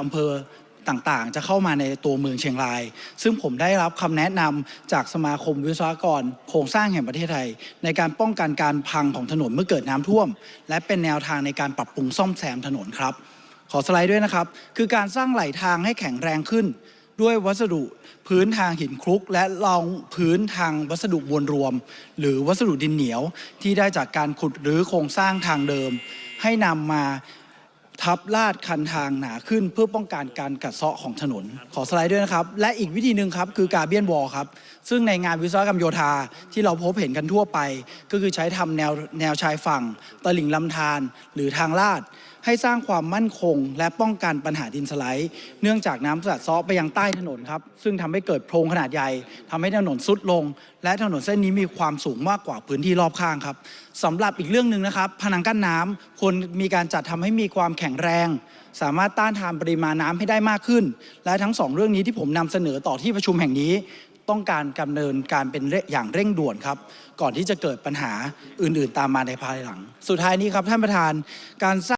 อำเภอต่างๆ จะเข้ามาในตัวเมืองเชียงราย ซึ่งผมได้รับคำแนะนำจากสมาคมวิศวกร โครงสร้างแห่งประเทศไทย ในการป้องกันการพังของถนนเมื่อเกิดน้ำท่วม และเป็นแนวทางในการปรับปรุงซ่อมแซมถนนครับ ขอสไลด์ด้วยนะครับ คือการสร้างไหลทางให้แข็งแรงขึ้น ด้วยวัสดุพื้นทางหินคลุก และรองพื้นทางวัสดุมวลรวม หรือวัสดุดินเหนียวที่ได้จากการขุดหรือโครงสร้างทางเดิม ให้นำมา ทับลาดคันทางหนาขึ้นเพื่อป้องกันการกัดเซาะของถนน ขอสไลด์ด้วยนะครับ และอีกวิธีหนึ่งครับคือการเบียนวอลครับ ซึ่งในงานวิศวกรรมโยธาที่เราพบเห็นกันทั่วไป ก็คือใช้ทำแนวแนวชายฝั่ง ตลิ่งลำธารหรือทางลาด ให้สร้างความมั่นคง และป้องกันปัญหาดินสไลด์ เนื่องจากน้ำสัดเซาะไปยังใต้ถนนครับซึ่งทำให้เกิดโพรงขนาดใหญ่ทำให้ถนนซุดลง และถนนเส้นนี้มีความสูงมากกว่าพื้นที่รอบข้างครับสำหรับอีกเรื่องหนึ่งนะครับผนังกั้นน้ำควรมีการจัดทำให้มีความแข็งแรง สามารถต้านทานปริมาณน้ำให้ได้มากขึ้น และทั้งสองเรื่องนี้ที่ผมนำเสนอต่อที่ประชุมแห่งนี้ ต้องการดำเนินการเป็นอย่างเร่งด่วนครับ ก่อนที่จะเกิดปัญหาอื่นๆ ตามมาในภายหลัง สุดท้ายนี้ครับท่านประธานการสร้าง